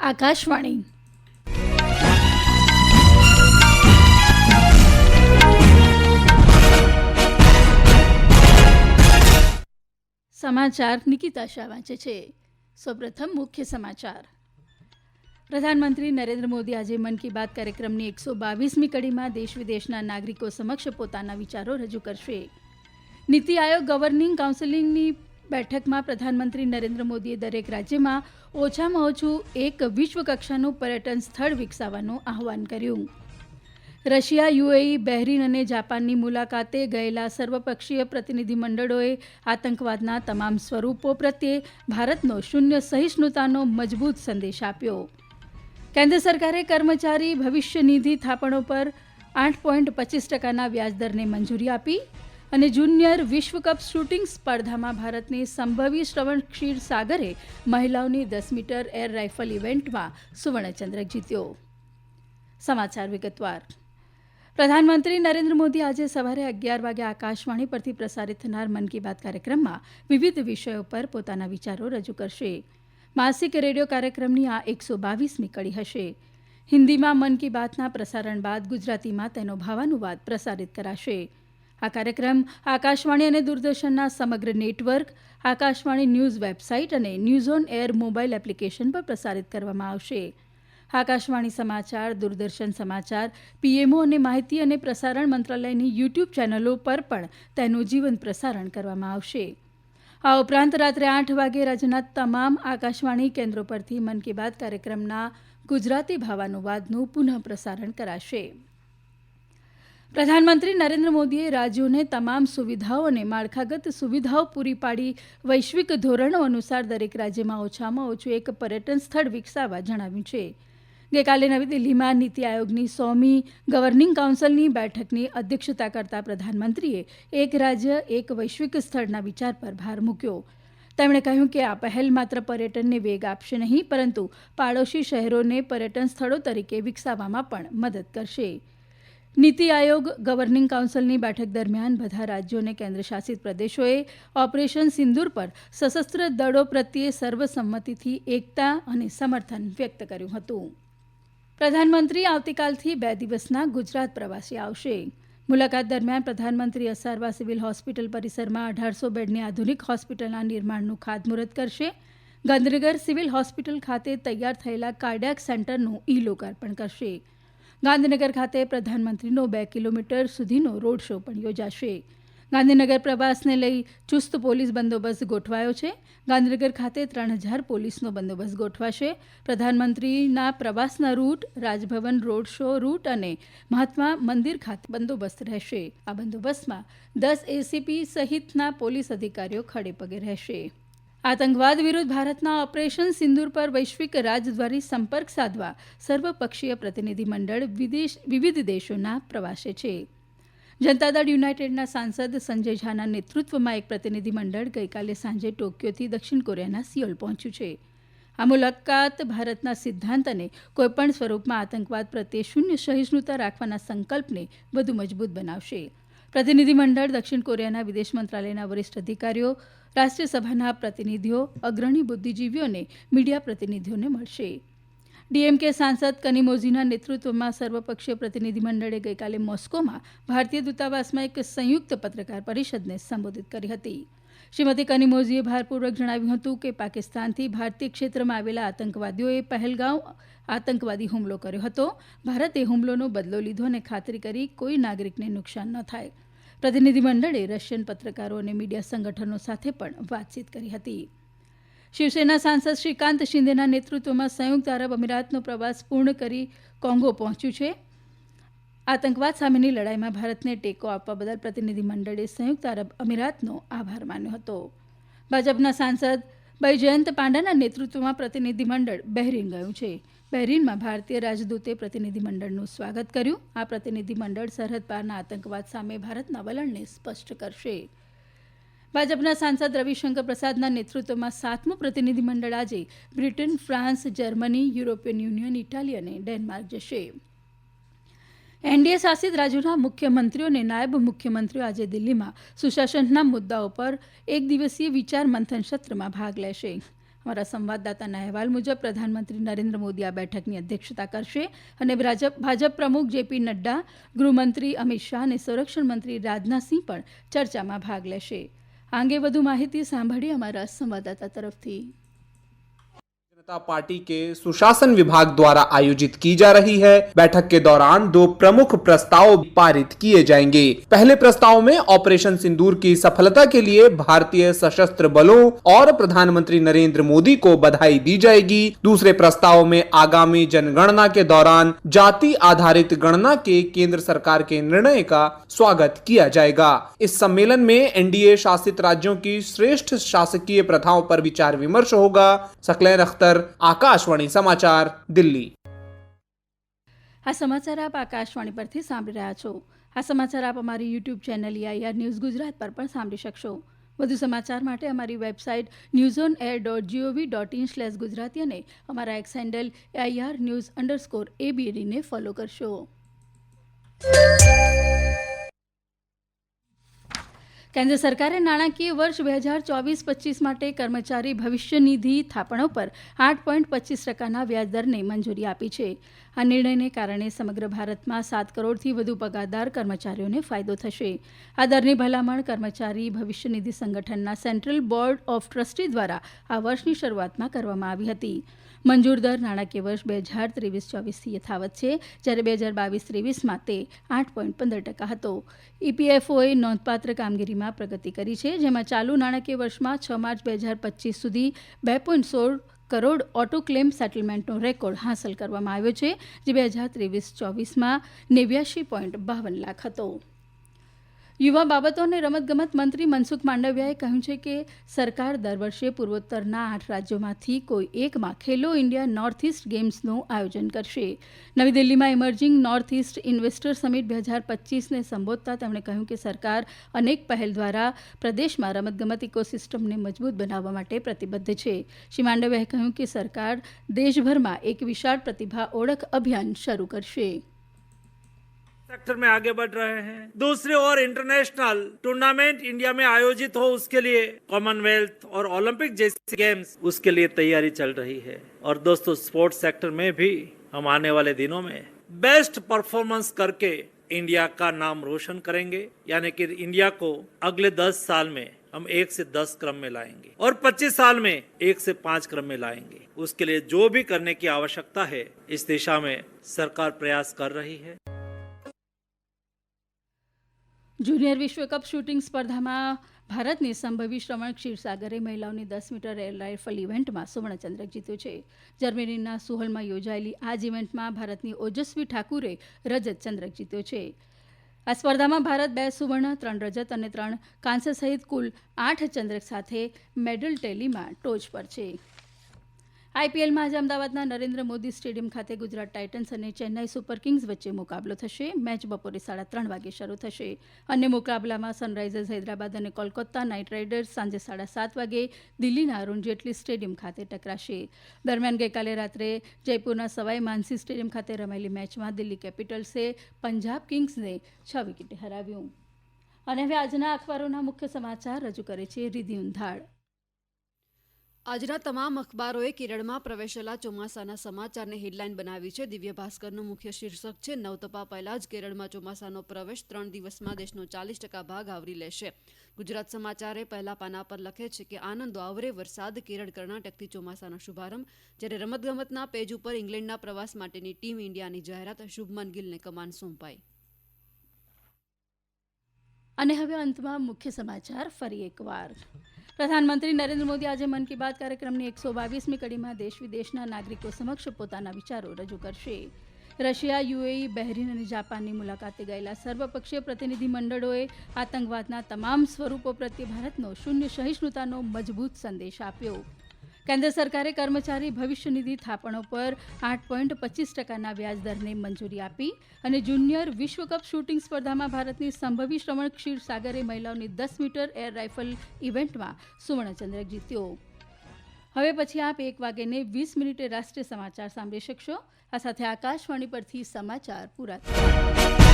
આકાશવાણી. સમાચાર નિકિતા શાહ વાંચે છે. સૌપ્રથમ મુખ્ય સમાચાર. પ્રધાનમંત્રી નરેન્દ્ર મોદી આજે મન કી બાત કાર્યક્રમની એકસો બાવીસમી કડીમાં દેશ વિદેશના નાગરિકો સમક્ષ પોતાના વિચારો રજૂ કરશે. નીતિ આયોગ ગવર્નિંગ કાઉન્સિલની બેઠકમાં પ્રધાનમંત્રી નરેન્દ્ર મોદીએ દરેક રાજ્યમાં ઓછામાં ઓછું એક વિશ્વકક્ષાનું પર્યટન સ્થળ વિકસાવવાનું આહવાન કર્યું. રશિયા, યુએઈ, બહેરીન અને જાપાનની મુલાકાતે ગયેલા સર્વપક્ષીય પ્રતિનિધિમંડળોએ આતંકવાદના તમામ સ્વરૂપો પ્રત્યે ભારતનો શૂન્ય સહિષ્ણુતાનો મજબૂત સંદેશ આપ્યો. કેન્દ્ર સરકારે કર્મચારી ભવિષ્ય નિધિ થાપણો પર આઠ પોઈન્ટ પચીસ ટકાના વ્યાજદરને મંજૂરી આપી અને જુનિયર વિશ્વકપ શૂટિંગ સ્પર્ધામાં ભારતની સંભવી શ્રવણ ક્ષીર સાગરે મહિલાઓની દસ મીટર એર રાઇફલ ઇવેન્ટમાં સુવર્ણચંદ્રક જીત્યો. સમાચાર વિગતવાર. પ્રધાનમંત્રી નરેન્દ્ર મોદી આજે સવારે અગિયાર વાગે આકાશવાણી પરથી પ્રસારિત થનાર મન કી બાત કાર્યક્રમમાં વિવિધ વિષયો પર પોતાના વિચારો રજૂ કરશે. માસિક રેડિયો કાર્યક્રમની આ એકસો બાવીસમી કડી હશે. હિન્દીમાં મન કી બાતના પ્રસારણ બાદ ગુજરાતીમાં તેનો ભાવાનુવાદ પ્રસારિત કરાશે. આ કાર્યક્રમ આકાશવાણી અને દૂરદર્શનના સમગ્ર નેટવર્ક, આકાશવાણી ન્યૂઝ વેબસાઇટ અને news on air mobile application પર પ્રસારિત કરવામાં આવશે. આકાશવાણી સમાચાર, દૂરદર્શન સમાચાર, પીએમઓ અને માહિતી અને પ્રસારણ મંત્રાલયની યુટ્યુબ ચેનલો પર પણ તેનું જીવંત પ્રસારણ કરવામાં આવશે. આ ઉપરાંત રાત્રે આઠ વાગે રાજ્યના તમામ આકાશવાણી કેન્દ્રો પરથી મન કી બાત કાર્યક્રમના ગુજરાતી ભાવાનુવાદનું પુનઃ પ્રસારણ કરાશે. પ્રધાનમંત્રી નરેન્દ્ર મોદીએ રાજ્યોને તમામ સુવિધાઓ અને માળખાગત સુવિધાઓ પૂરી પાડી વૈશ્વિક ધોરણો અનુસાર દરેક રાજ્યમાં ઓછામાં ઓછું એક પર્યટન સ્થળ વિકસાવવા જણાવ્યું છે. ગઈકાલે નવી દિલ્હીમાં નીતિ આયોગની સોમી ગવર્નિંગ કાઉન્સિલની બેઠકની અધ્યક્ષતા કરતા પ્રધાનમંત્રીએ એક રાજ્ય, એક વૈશ્વિક સ્થળના વિચાર પર ભાર મૂક્યો. તેમણે કહ્યું કે આ પહેલ માત્ર પર્યટનને વેગ આપશે નહીં, પરંતુ પાડોશી શહેરોને પર્યટન સ્થળો તરીકે વિકસાવવામાં પણ મદદ કરશે. નીતિ આયોગ, ગવર્નિંગ કાઉન્સિલની બેઠક દરમિયાન બધા રાજ્યો અને કેન્દ્રશાસિત પ્રદેશોએ ઓપરેશન સિંદૂર પર સશસ્ત્ર દળો પ્રત્યે સર્વસંમતિથી એકતા અને સમર્થન વ્યક્ત કર્યું હતું. પ્રધાનમંત્રી આવતીકાલથી બે દિવસના ગુજરાત પ્રવાસે આવશે. મુલાકાત દરમિયાન પ્રધાનમંત્રી અસારવા સિવિલ હોસ્પિટલ પરિસરમાં અઢારસો બેડની આધુનિક હોસ્પિટલના નિર્માણનું ખાતમુહૂર્ત કરશે. ગાંધીનગર સિવિલ હોસ્પિટલ ખાતે તૈયાર થયેલા કાર્ડિયાક સેન્ટરનું ઈ લોકાર્પણ કરશે. ગાંધીનગર ખાતે પ્રધાનમંત્રીનો બે કિલોમીટર સુધીનો રોડ શો પણ યોજાશે. ગાંધીનગર પ્રવાસને લઈ ચુસ્ત પોલીસ બંદોબસ્ત ગોઠવાયો છે. ગાંધીનગર ખાતે ત્રણ હજાર પોલીસનો બંદોબસ્ત ગોઠવાશે. પ્રધાનમંત્રીના પ્રવાસના route, Rajbhavan road show route અને મહાત્મા મંદિર ખાતે બંદોબસ્ત રહેશે. આ બંદોબસ્તમાં દસ એસીપી સહિતના પોલીસ અધિકારીઓ ખડેપગે રહેશે. આતંકવાદ વિરુદ્ધ ભારતના ઓપરેશન સિંદૂર પર વૈશ્વિક રાજદ્વારી સંપર્ક સાધવા સર્વપક્ષીય પ્રતિનિધિમંડળ વિદેશ વિવિધ દેશોના પ્રવાસે છે. જનતા દળ યુનાઇટેડના સાંસદ સંજય ઝાના નેતૃત્વમાં એક પ્રતિનિધિમંડળ ગઈકાલે સાંજે ટોક્યોથી દક્ષિણ કોરિયાના સિયોલ પહોંચ્યું છે. આ મુલાકાત ભારતના સિદ્ધાંત અને કોઈપણ સ્વરૂપમાં આતંકવાદ પ્રત્યે શૂન્ય સહિષ્ણુતા રાખવાના સંકલ્પને વધુ મજબૂત બનાવશે. પ્રતિનિધિમંડળ દક્ષિણ કોરિયાના વિદેશ મંત્રાલયના વરિષ્ઠ અધિકારીઓ રાષ્ટ્રીય સભાના પ્રતિનિધિઓ, અગ્રણી બુદ્ધિજીવીઓ અને મીડિયા પ્રતિનિધિઓને મળશે. ડીએમકે સાંસદ કનિમોઝીના નેતૃત્વમાં સર્વપક્ષીય પ્રતિનિધિમંડળે ગઈકાલે મોસ્કોમાં ભારતીય દૂતાવાસમાં એક સંયુક્ત પત્રકાર પરિષદને સંબોધિત કરી હતી. શ્રીમતી કનિમોઝીએ ભારપૂર્વક જણાવ્યું હતું કે પાકિસ્તાનથી ભારતીય ક્ષેત્રમાં આવેલા આતંકવાદીઓએ પહેલગાંવ આતંકવાદી હુમલો કર્યો હતો. ભારતે હુમલોનો બદલો લીધો અને ખાતરી કરી કોઈ નાગરિકને નુકસાન ન થાય. પ્રતિનિધિમંડળે રશિયન પત્રકારો અને મીડિયા સંગઠનો સાથે પણ વાતચીત કરી હતી. શિવસેના સાંસદ શ્રીકાંત શિંદેના નેતૃત્વમાં સંયુક્ત આરબ અમીરાતનો પ્રવાસ પૂર્ણ કરી કોંગો પહોંચ્યું છે. આતંકવાદ સામેની લડાઈમાં ભારતને ટેકો આપવા બદલ પ્રતિનિધિમંડળે સંયુક્ત આરબ અમીરાતનો આભાર માન્યો હતો. ભાજપના સાંસદ બૈજયંત પાંડાના નેતૃત્વમાં પ્રતિનિધિમંડળ બહેરીન ગયું છે. બહેરીનમાં ભારતીય રાજદૂતે પ્રતિનિધિમંડળનું સ્વાગત કર્યું. આ પ્રતિનિધિમંડળ સરહદ પારના આતંકવાદ સામે ભારતના વલણને સ્પષ્ટ કરશે. ભાજપના સાંસદ રવિશંકર પ્રસાદના નેતૃત્વમાં સાતમું પ્રતિનિધિમંડળ આજે Britain, France, Germany, European Union, Italy અને ડેનમાર્ક જશે. એનડીએ શાસિત રાજ્યોના મુખ્યમંત્રીઓ અને નાયબ મુખ્યમંત્રીઓ આજે દિલ્હીમાં સુશાસનના મુદ્દાઓ પર એક દિવસીય વિચાર મંથન સત્રમાં ભાગ લેશે. અમારા સંવાદદાતાના અહેવાલ મુજબ પ્રધાનમંત્રી નરેન્દ્ર મોદી આ બેઠકની અધ્યક્ષતા કરશે અને ભાજપ પ્રમુખ જેપી નડ્ડા, ગૃહમંત્રી અમિત શાહ અને સંરક્ષણ મંત્રી રાજનાથસિંહ પણ ચર્ચામાં ભાગ લેશે. આ અંગે વધુ માહિતી સાંભળી અમારા સંવાદદાતા તરફથી. जनता पार्टी के सुशासन विभाग द्वारा आयोजित की जा रही है। बैठक के दौरान दो प्रमुख प्रस्ताव पारित किए जाएँगे। पहले प्रस्ताव में ऑपरेशन सिंदूर की सफलता के लिए भारतीय सशस्त्र बलों और प्रधानमंत्री नरेंद्र मोदी को बधाई दी जाएगी। दूसरे प्रस्ताव में आगामी जनगणना के दौरान जाति आधारित गणना के केंद्र सरकार के निर्णय का स्वागत किया जाएगा। इस सम्मेलन में एनडीए शासित राज्यों की श्रेष्ठ शासकीय प्रथाओं पर विचार विमर्श होगा। सकलैन अख्तर ઠક્કર આકાશવાણી સમાચાર દિલ્હી આ સમાચાર આપ આકાશવાણી પરથી સાંભળી રહ્યા છો। આ સમાચાર આપ અમારી YouTube channel AIR news Gujarat પર પણ સાંભળી શકશો। વધુ સમાચાર માટે અમારી website news on air dot GOV dot in slash Gujarati અને અમારા X handle AIR news underscore એબીડીને follow કરશો। કેન્દ્ર સરકારે નાણાકીય વર્ષ બે હજાર ચોવીસ પચીસ માટે કર્મચારી ભવિષ્ય નિધિ થાપણો પર આઠ પોઈન્ટ પચીસ ટકાના વ્યાજદરને મંજૂરી આપી છે. આ નિર્ણયને કારણે સમગ્ર ભારતમાં સાત કરોડથી વધુ પગારદાર કર્મચારીઓને ફાયદો થશે. આ દરની ભલામણ કર્મચારી ભવિષ્ય નિધિ સંગઠનના સેન્ટ્રલ બોર્ડ ઓફ ટ્રસ્ટી દ્વારા આ વર્ષની શરૂઆતમાં કરવામાં આવી હતી. મંજૂર દર નાણાકીય વર્ષ બે હજાર ત્રેવીસ ચોવીસથી યથાવત છે, જ્યારે બે હજાર બાવીસ ત્રેવીસમાં તે આઠ પોઈન્ટ પંદર ટકા હતો. ઇપીએફઓએ નોંધપાત્ર કામગીરીમાં પ્રગતિ કરી છે, જેમાં ચાલુ નાણાકીય વર્ષમાં છ માર્ચ બે હજાર પચીસ સુધી બે પોઈન્ટ સોળ કરોડ ઓટો ક્લેમ સેટલમેન્ટનો રેકોર્ડ હાંસલ કરવામાં આવ્યો છે, જે બે હજાર ત્રેવીસ ચોવીસમાં નેવ્યાશી પોઈન્ટ બાવન લાખ હતો. યુવા બાબતો અને રમતગમત મંત્રી મનસુખ માંડવિયાએ કહ્યું છે કે સરકાર દર વર્ષે પૂર્વોત્તરના આઠ રાજ્યોમાંથી કોઈ એકમાં ખેલો ઇન્ડિયા નોર્થ ઇસ્ટ ગેમ્સનું આયોજન કરશે. નવી દિલ્હીમાં emerging north east investor summit બે હજાર પચીસને સંબોધતા તેમણે કહ્યું કે સરકાર અનેક પહેલ દ્વારા પ્રદેશમાં રમતગમત ઇકોસિસ્ટમને મજબૂત બનાવવા માટે પ્રતિબદ્ધ છે. શ્રી માંડવિયાએ કહ્યું કે સરકાર દેશભરમાં એક વિશાળ પ્રતિભા ઓળખ અભિયાન શરૂ કરશે. सेक्टर में आगे बढ़ रहे हैं। दूसरी ओर इंटरनेशनल टूर्नामेंट इंडिया में आयोजित हो, उसके लिए कॉमनवेल्थ और ओलंपिक जैसे गेम्स उसके लिए तैयारी चल रही है। और दोस्तों स्पोर्ट्स सेक्टर में भी हम आने वाले दिनों में बेस्ट परफॉर्मेंस करके इंडिया का नाम रोशन करेंगे। यानी कि इंडिया को अगले दस साल में हम एक से दस क्रम में लाएँगे और 25 साल में एक से पाँच क्रम में लाएँगे। उसके लिए जो भी करने की आवश्यकता है, इस दिशा में सरकार प्रयास कर रही है। જુનિયર વિશ્વકપ શૂટિંગ સ્પર્ધામાં ભારતની સંભવી શ્રવણ ક્ષીરસાગરે મહિલાઓની દસ મીટર એર રાઇફલ ઇવેન્ટમાં સુવર્ણચંદ્રક જીત્યો છે. જર્મનીના સુહલમાં યોજાયેલી આ જ ઇવેન્ટમાં ભારતની ઓજસ્વી ઠાકુરે રજત ચંદ્રક જીત્યો છે. આ સ્પર્ધામાં ભારત બે સુવર્ણ, ત્રણ રજત અને ત્રણ કાંસ્ય સહિત કુલ આઠ ચંદ્રક સાથે મેડલ ટેલીમાં ટોચ પર છે. આઈપીએલમાં આજે અમદાવાદના નરેન્દ્ર મોદી સ્ટેડિયમ ખાતે ગુજરાત ટાઇટન્સ અને ચેન્નાઈ સુપર કિંગ્સ વચ્ચે મુકાબલો થશે. મેચ બપોરે સાડા ત્રણ વાગે શરૂ થશે. અન્ય મુકાબલામાં સનરાઇઝર્સ હૈદરાબાદ અને કોલકાતા નાઇટ રાઇડર્સ સાંજે સાડા સાત વાગે દિલ્હીના અરુણ જેટલી સ્ટેડિયમ ખાતે ટકરાશે. દરમિયાન ગઈકાલે રાત્રે જયપુરના સવાઈ માનસી સ્ટેડિયમ ખાતે રમાયેલી મેચમાં દિલ્હી કેપિટલ્સે પંજાબ કિંગ્સને છ વિકેટે હરાવ્યું. અને હવે આજના અખબારોના મુખ્ય સમાચાર રજૂ કરે છે રિધિ ઉંધાડ આજના તમામ અખબારોએ કેરળમાં પ્રવેશેલા ચોમાસાના સમાચારને હેડલાઇન બનાવી છે. દિવ્ય ભાસ્કરનું મુખ્ય શીર્ષક છે નવતપા પહેલા જ કેરળમાં ચોમાસાનો પ્રવેશ ત્રણ દિવસમાં દેશનો ચાલીસ ટકા ભાગ આવરી લેશે. ગુજરાત સમાચારે પહેલા પાના પર લખે છે કે, આનંદો આવરે વરસાદ, કેરળ કર્ણાટકથી ચોમાસાનો શુભારંભ. જ્યારે રમતગમતના પેજ ઉપર ઇંગ્લેન્ડના પ્રવાસ માટેની ટીમ ઇન્ડિયાની જાહેરાત, શુભમન ગિલને કમાન સોંપાઈ. અને હવે અંતમાં મુખ્ય સમાચાર, ફરી એકવાર. પ્રધાનમંત્રી નરેન્દ્ર મોદી આજે મન કી બાત કાર્યક્રમની એકસો બાવીસમી કડીમાં દેશ વિદેશના નાગરિકો સમક્ષ પોતાના વિચારો રજૂ કરશે. રશિયા, યુએઈ, બહેરીન અને જાપાનની મુલાકાતે ગયેલા સર્વપક્ષીય પ્રતિનિધિ મંડળોએ આતંકવાદના તમામ સ્વરૂપો પ્રત્યે ભારતનો શૂન્ય સહિષ્ણુતાનો મજબૂત સંદેશ આપ્યો. કેન્દ્ર સરકારે કર્મચારી ભવિષ્ય નિધિ થાપણો પર આઠ પોઈન્ટ પચીસ ટકાના વ્યાજદરને મંજૂરી આપી અને જુનિયર વિશ્વકપ શૂટિંગ સ્પર્ધામાં ભારતની સંભવી શ્રવણ ક્ષીરસાગરે મહિલાઓની દસ મીટર એર રાઇફલ ઇવેન્ટમાં સુવર્ણચંદ્રક જીત્યો. હવે પછી આપ એક વાગ્યે વીસ મિનિટે રાષ્ટ્રીય સમાચાર સાંભળી શકશો. આ સાથે આકાશવાણી પરથી સમાચાર પૂરા થયા.